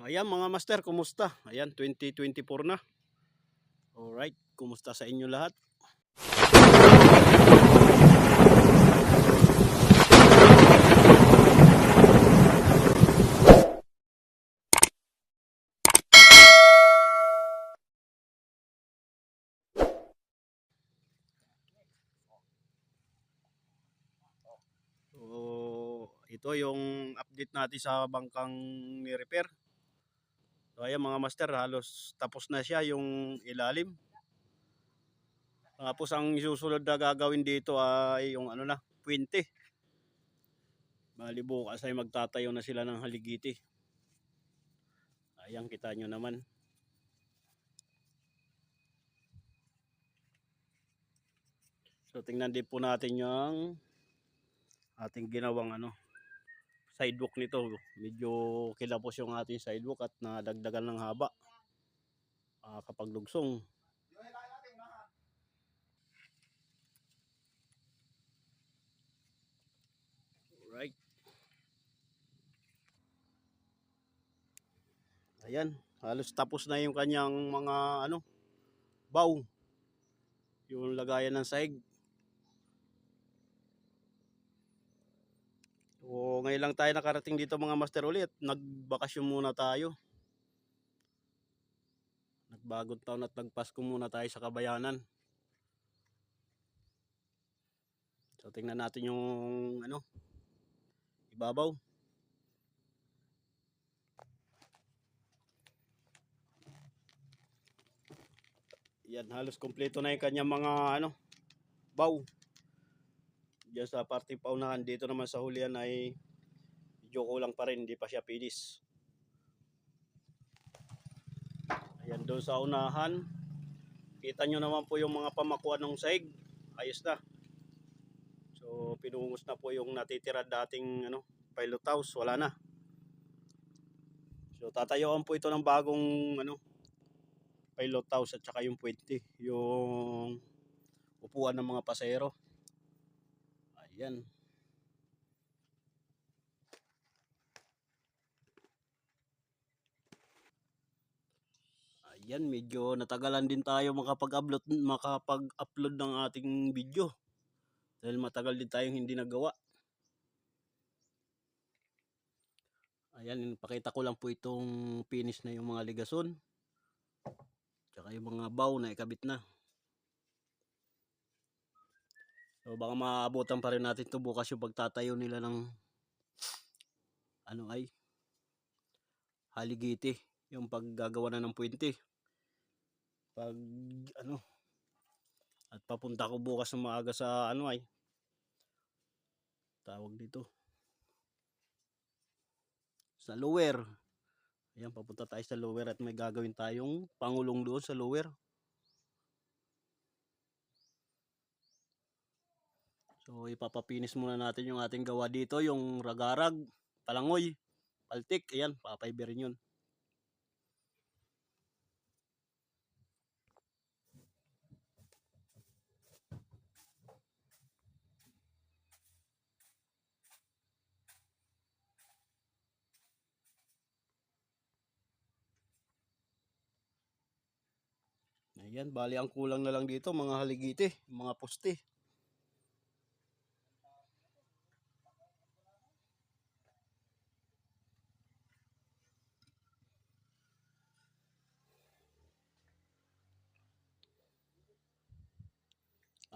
Ayan mga master, kumusta? Ayan, 2024 na. Alright, kumusta sa inyo lahat? So, ito yung update natin sa bangkang ni-repair. So, ayan mga master, halos tapos na siya yung ilalim. Tapos ang susunod na gagawin dito ay yung ano na, puwente. Bali bukas ay magtatayo na sila ng haligiti. Ayan, kita nyo naman. So tingnan din po natin yung ating ginawang ano sidewalk nito. Medyo kilapos yung ating sidewalk at nadagdagan ng haba. Ah, kapag lugsong. Alright. Ayan, halos tapos na yung kanyang mga ano, bow. Yung lagayan ng sahig. So, ngayon lang tayo nakarating dito mga master ulit. Nagbakasyon muna tayo. Nagbagong taon at nagpasko muna tayo sa kabayanan. So, tingnan natin yung ano, ibabaw. Yan, halos kompleto na yung kanyang mga ano, bow. Diyan sa parte paunahan, dito naman sa hulihan ay medyo kulang pa rin, hindi pa siya finish. Ayan, doon sa unahan, kita nyo naman po yung mga pamakuan ng saig, ayos na. So, pinungos na po yung natitira dating ano, pilot house, wala na. So, tatayuan po ito ng bagong ano, pilot house at saka yung puwente, yung upuan ng mga pasahero. Ayan. Ayan, medyo natagalan din tayo makapag-upload makapag-upload ng ating video. Dahil matagal din tayong hindi nagawa. Ayan, pakita ko lang po itong finish na yung mga ligason. Tsaka yung mga bow na ikabit na. So baka maabutan pa rin natin to bukas yung pagtatayo nila ng ano ay haligiti yung paggagawa na ng puwente. Pag ano at papunta ko bukas ng maaga sa ano ay tawag dito sa lower. Ayan, papunta tayo sa lower at may gagawin tayong pangulong doon sa lower. So ipapapinis muna natin yung ating gawa dito, yung ragarag, palangoy, paltik, ayan, papaiberin yun. Ayan, bali ang kulang na lang dito, mga haligiti, mga poste.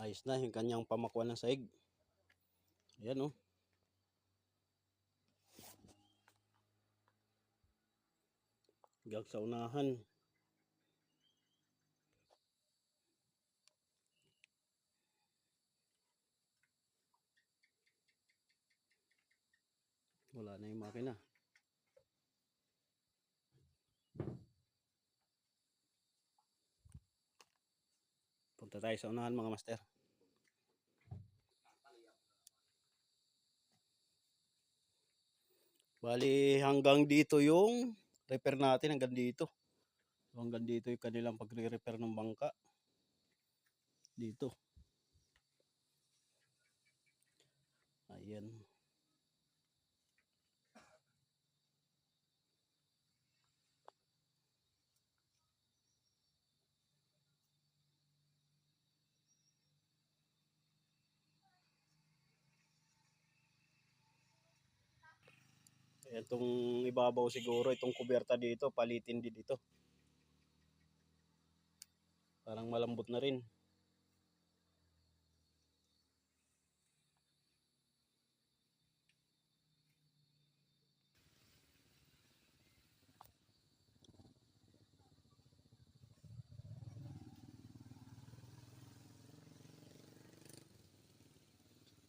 Ayos na yung kanyang pamakuan ng saig. Ayan oh. Gag sa unahan. Wala na yung makina. Punta tayo sa unahan mga master. Bali hanggang dito yung repair natin hanggang dito. Hanggang dito yung kanilang pagre-repair ng bangka. Dito. Ayan. Itong ibabaw siguro, itong kuberta dito, palitin din dito. Parang malambot na rin.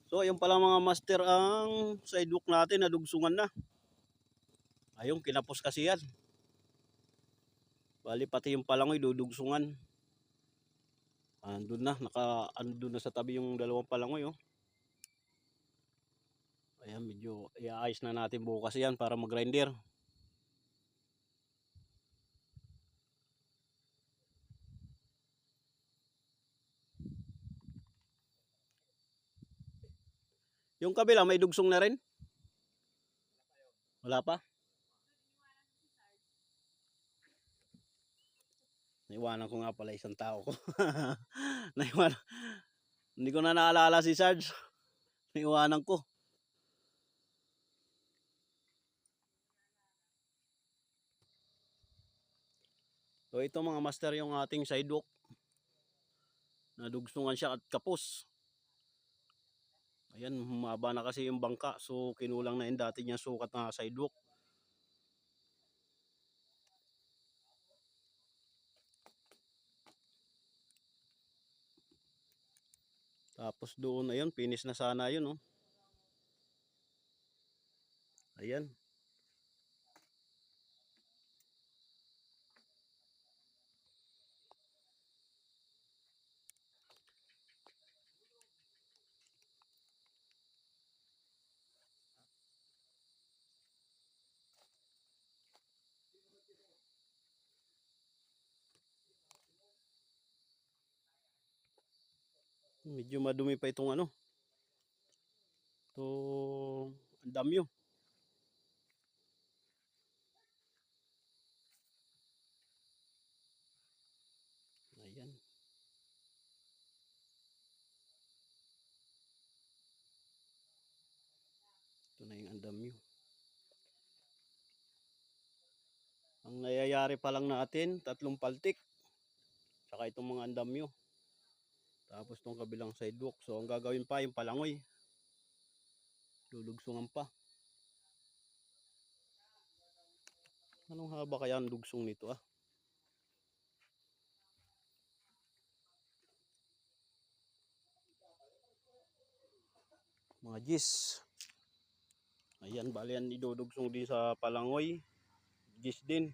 So, ayun pala mga master ang sidewalk natin, nadugsungan na. Ayun, kinapos kasi yan. Bali, pati yung palangoy, dudugsungan. Andun na, naka, andun na sa tabi yung dalawang palangoy, oh. Ayan, medyo iaayos na natin bukas yan para mag-grinder. Yung kabila, may dugsong na rin? Wala pa? Naiwanan ko nga pala isang tao ko. Naiwanan. Hindi ko na naalala si Sarge. Naiwanan ko. So ito mga master yung ating sidewalk. Nadugsungan siya at kapos. Ayan, humaba na kasi yung bangka. So, kinulang na yung dati niya sukat na sidewalk. Tapos doon, ayun, finish na sana yun, oh. Ayan. Medyo madumi pa itong ano. Itong andamyo. Ayan. Ito na yung andamyo. Ang nayayari pa lang natin, tatlong paltik. Saka itong mga andamyo. Tapos tong kabilang sidewalk. So ang gagawin pa yung palangoy. Lulugsungan pa. Anong haba kaya ang lugsong nito ah? Mga gis. Ayan, bali yan idudugsong din sa palangoy. Gis din.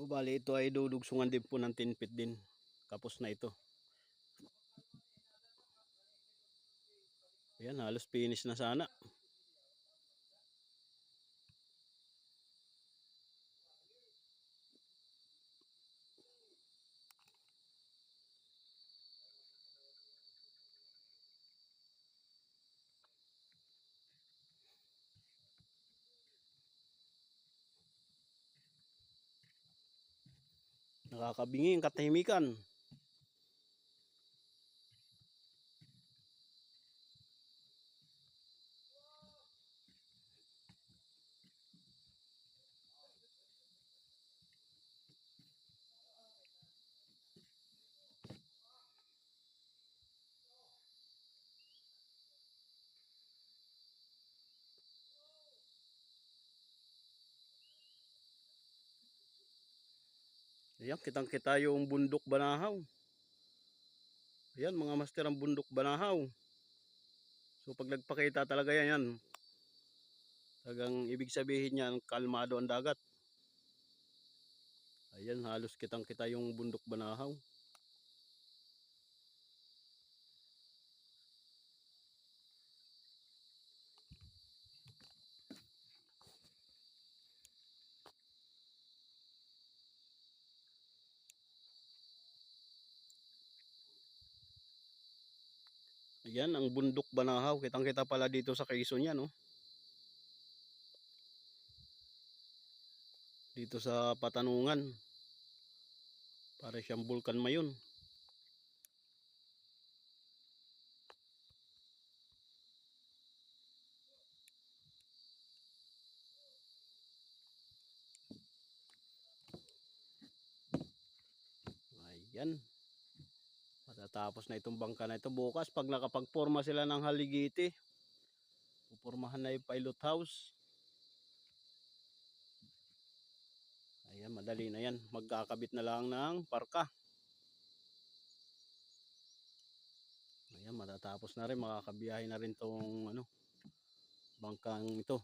So, bali ito ay dudugsungan din po ng 10 feet din. Kapos na ito. Ayan, halos finish na sana. Nakakabingi ang katahimikan. Ayan, kitang kita yung bundok banahaw. Ayan, mga master ang bundok banahaw. So, pag nagpakita talaga yan, yan. Tagang ibig sabihin niyan, kalmado ang dagat. Ayan, halos kitang kita yung bundok banahaw. Ayan, ang bundok Banahaw. Kitang-kita pala dito sa Quezon yan, no? Dito sa Patanungan. Para siyang Bulkan Mayon. Ayan. Matatapos na itong bangka na ito. Bukas, pag nakapagporma sila ng haligiti, pupurmahan na yung pilot house. Ayan, madali na yan. Magkakabit na lang ng parka. Ayan, matatapos na rin. Makakabiyahe na rin tong ano, bangkang ito.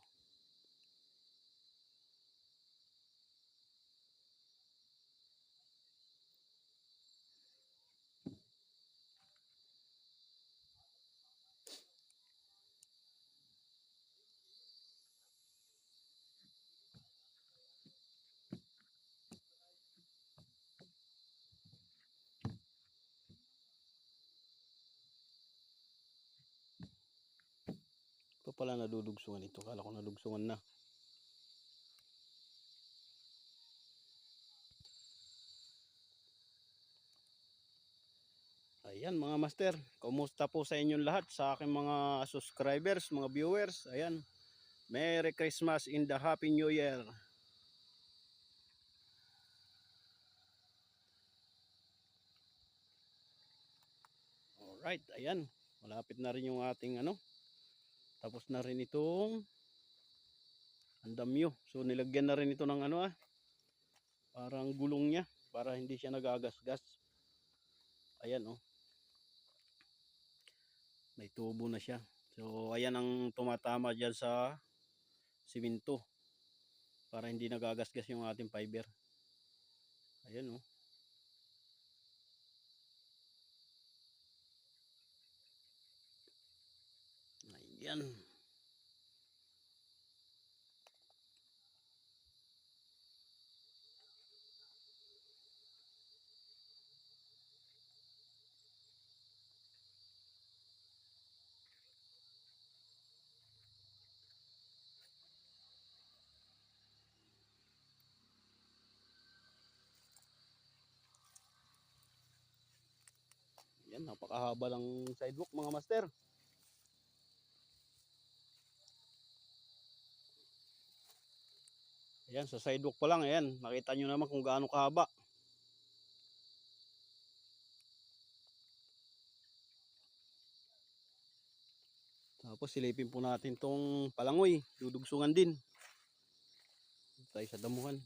Pala nadudugsungan ito. Kala ko nadugsungan na. Ayan mga master, kumusta po sa inyong lahat sa aking mga subscribers, mga viewers. Ayan. Merry Christmas in the Happy New Year. Alright, ayan. Malapit na rin yung ating ano. Tapos na rin itong andamyo. So nilagyan na rin ito ng ano ah. Parang gulong niya para hindi siya nagagasgas. Ayan oh. May tubo na siya. So ayan ang tumatama diyan sa simento para hindi nagagasgas yung ating fiber. Ayan oh. Ayan. Yan, napakahaba lang sidewalk mga master. Ayan, sa sidewalk pa lang, ayan. Nakita nyo naman kung gaano kahaba. Tapos silipin po natin tong palangoy. Dudugsungan din. Tayo sa damuhan.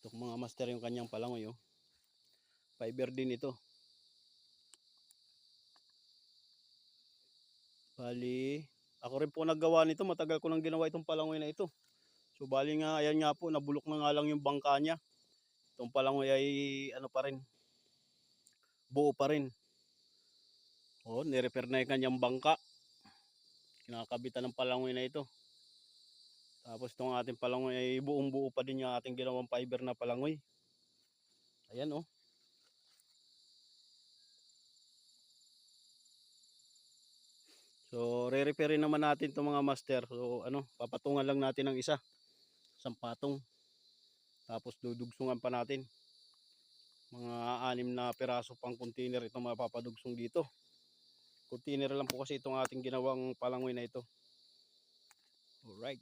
Ito mga master yung kanyang palangoy oh. Fiber din ito. Bali, ako rin po naggawa nito. Matagal ko nang ginawa itong palangoy na ito. So bali nga, ayan nga po, nabulok na nga lang yung bangka niya. Itong palangoy ay ano pa rin, buo pa rin. Oh, nirepair na yung kanyang bangka. Kinakabitan ng palangoy na ito. Tapos itong ating palangoy ay buong buo pa din yung ating ginawang fiber na palangoy. Ayan oh. So, re-repairin naman natin itong mga master. So, ano, papatungan lang natin ng isa. Isang patong. Tapos dudugsungan pa natin. Mga anim na piraso pang container itong mapapadugsong dito. Container lang po kasi itong ating ginawang palangoy na ito. Alright.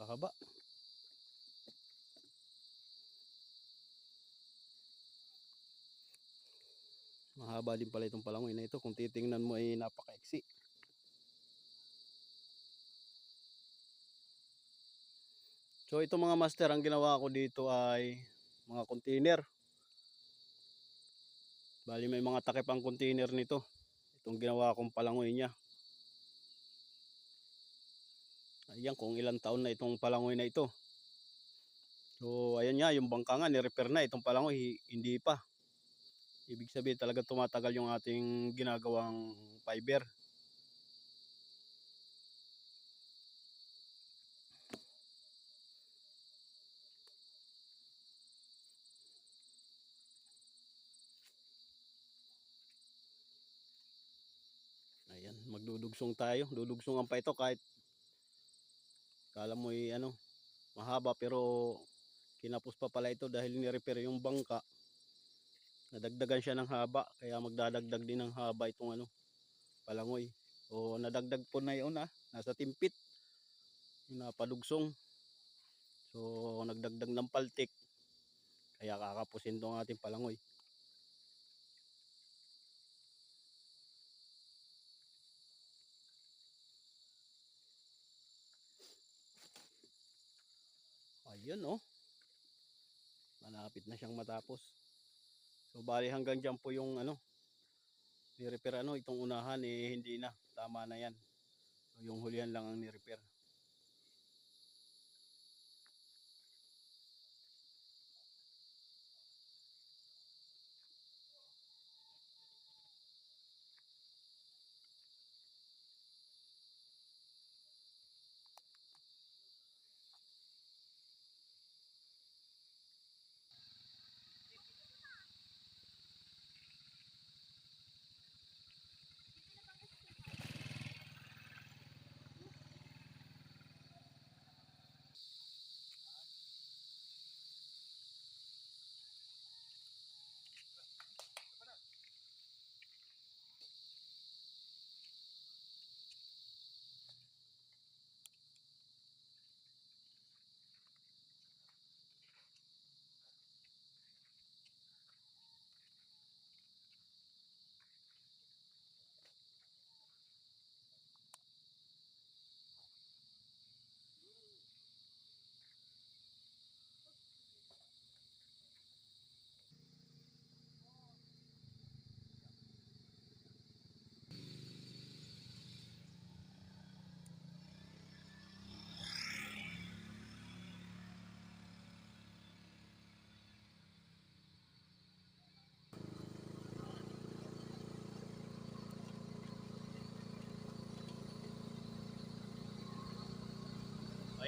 Napakahaba. Mahaba din pala itong palangoy na ito. Kung titingnan mo ay napakaiksi. So ito mga master, ang ginawa ko dito ay mga container. Bali may mga takip ang container nito. Itong ginawa kong palangoy niya. Ayan kung ilang taon na itong palangoy na ito. So, ayan nga, yung bangka nga, ni-repair na. Itong palangoy, hi- hindi pa. Ibig sabihin, talaga tumatagal yung ating ginagawang fiber. Ayan, magdudugsong tayo. Dudugsongan pa ito kahit kala mo eh, ano, mahaba pero kinapos pa pala ito dahil ni-repair yung bangka. Nadagdagan siya ng haba kaya magdadagdag din ng haba itong ano, palangoy. O nadagdag po na yun ah, nasa timpit. Napadugsong. So nagdagdag ng paltik. Kaya kakapusin tong ating palangoy. Ayun oh. Malapit na siyang matapos. So bali hanggang dyan po yung ano. Ni-repair ano itong unahan eh hindi na. Tama na yan. So, yung hulihan lang ang ni-repair.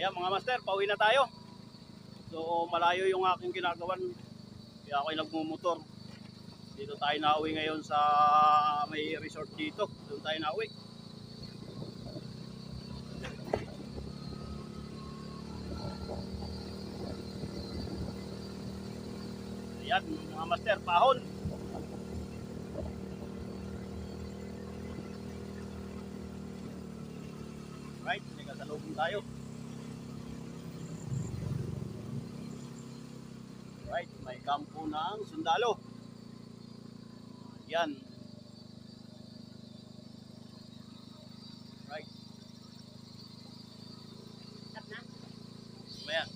Ayan mga master, pauwi na tayo. So malayo yung aking ginagawan. Kaya ako'y nagmumotor. Dito tayo nauwi ngayon sa may resort dito. Doon tayo nauwi. Ayan mga master, pahon. Right, may kasalubong tayo. Right, may kampo ng sundalo. Yan. Right. Ayan.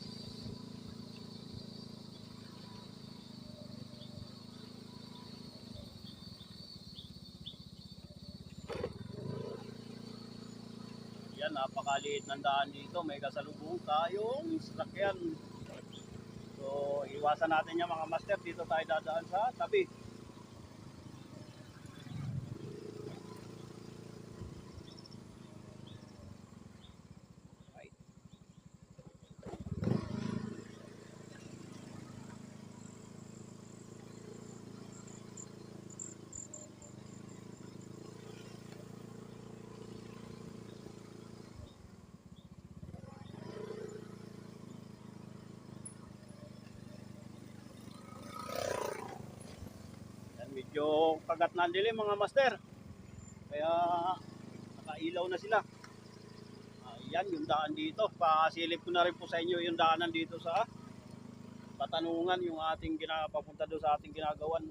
Yan, napakaliit ng daan dito. May kasalubong tayong sasakyan. Iwasan natin yan mga master. Dito tayo dadaan sa tabi. Right. Yan, medyo kagat na mga master. Kaya nakailaw na sila. Ayan yung daan dito. Pasilip ko na rin po sa inyo yung daanan dito sa Patanungan yung ating ginapapunta doon sa ating ginagawan.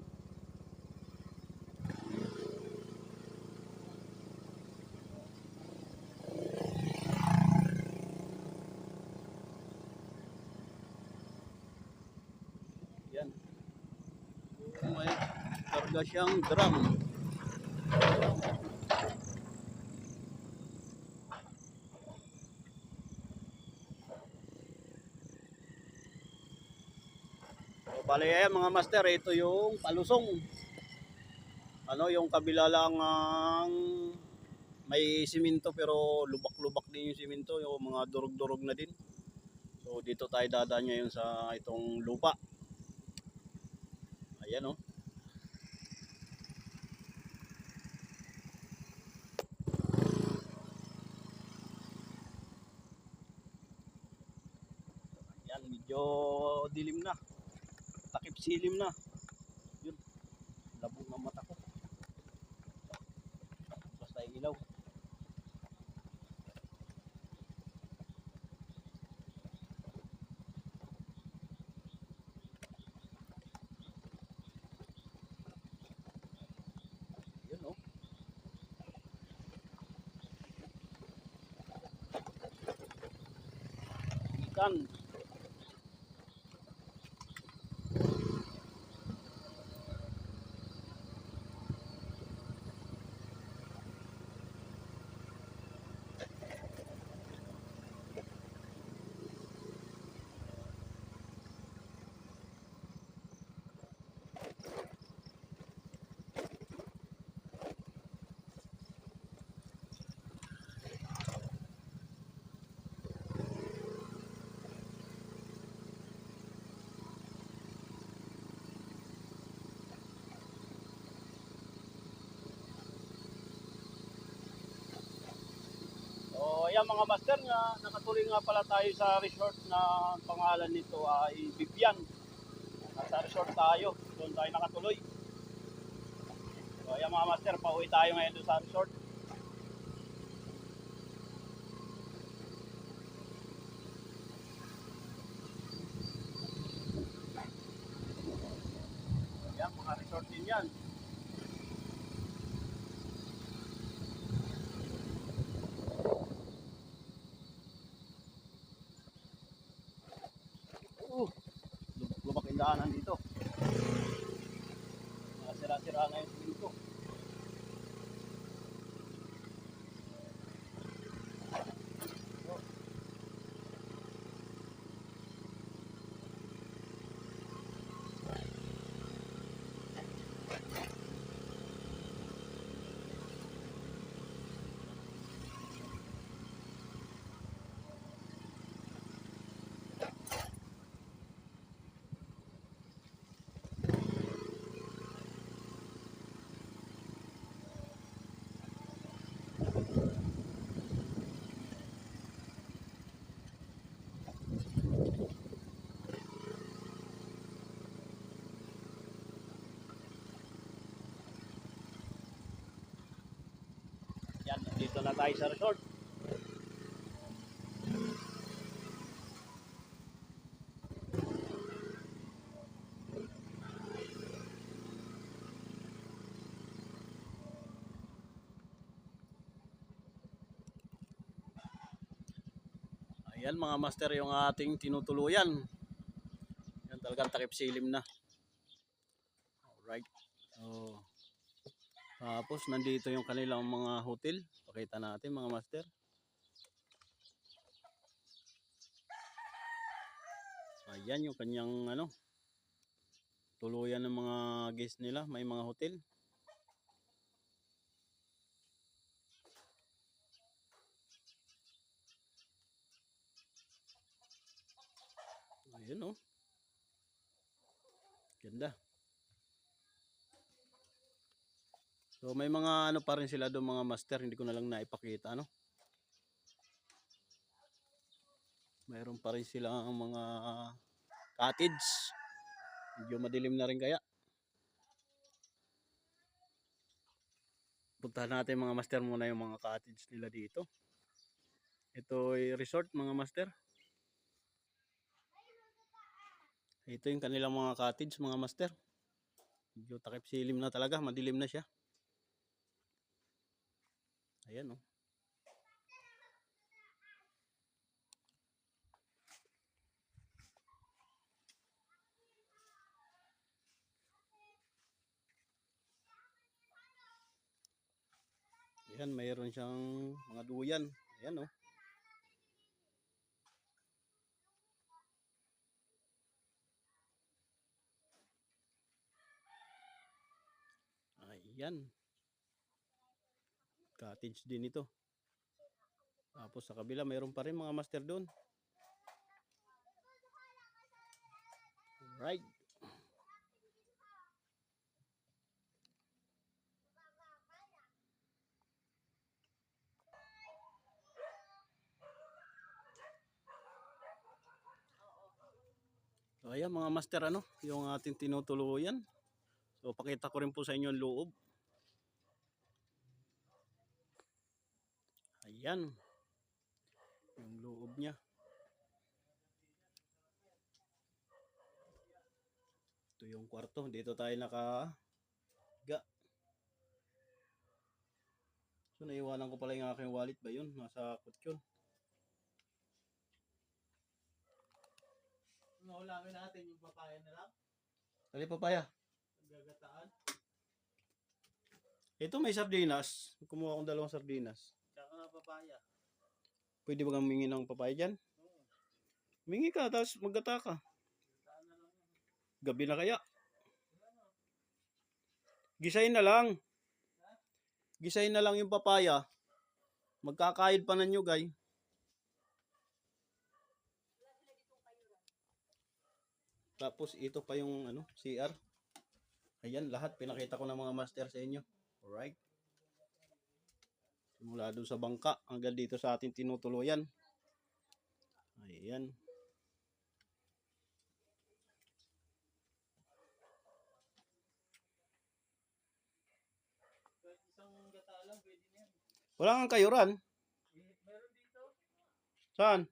Yan. May karga siyang drum. bali ayan mga master, ito yung palusong. Ano, yung kabila lang ang may simento pero lubak-lubak din yung simento, yung mga durog-durog na din. So dito tayo dadaan ngayon sa itong lupa. Ayan oh. Yan, medyo dilim na. Takip silim na. Yun. Labong ng mata ko. Basta ilaw. Yun ayan mga master nga, nakatuloy nga pala tayo sa resort na pangalan nito ay Bibian. Nasa resort tayo, doon tayo nakatuloy. So, ayan mga master, pauwi tayo ngayon doon sa resort. Ayan, mga resort din yan. Yan, dito na tayo sa resort. Ayan mga master yung ating tinutuluyan. Yan talagang takip silim na. Alright. So, tapos nandito yung kanilang mga hotel. Pakita natin mga master. Ayan yung kanyang ano. Tuluyan ng mga guest nila. May mga hotel. Ayun oh. Ganda. So may mga ano pa rin sila doon mga master, hindi ko na lang naipakita ano. Mayroon pa rin sila ang mga cottage. Medyo madilim na rin kaya. Puntahan natin mga master muna yung mga cottage nila dito. Ito ay resort mga master. Ito yung kanilang mga cottage mga master. Medyo takip silim na talaga, madilim na siya. Ayan oh. Ayan, mayroon siyang mga duyan. Ayan oh. Ayan. Cottage din ito. Tapos sa kabila, mayroon pa rin mga master doon. Right. So ayan mga master ano, yung ating tinutuluyan. So pakita ko rin po sa inyo ang loob. Ayan. Yung loob niya. Ito yung kwarto. Dito tayo naka ga. So naiwanan ko pala yung aking wallet ba yun? Nasa kutsyon. Naulamin natin yung papaya na lang. Dali papaya. Gagataan. Ito may sardinas. Kumuha akong dalawang sardinas. Papaya. Pwede ba kang mingi ng papaya dyan? Oo. Mingi ka, tapos maggata ka. Na. Gabi na kaya. Gisayin na lang. Gisayin na lang yung papaya. Magkakayod pa ng nyugay. Tapos ito pa yung ano, CR. Ayan, lahat pinakita ko ng mga master sa inyo. Alright. Simula doon sa bangka hanggang dito sa ating tinutuluyan. Ayan. Wala kang kayuran. Eh, meron dito. Saan?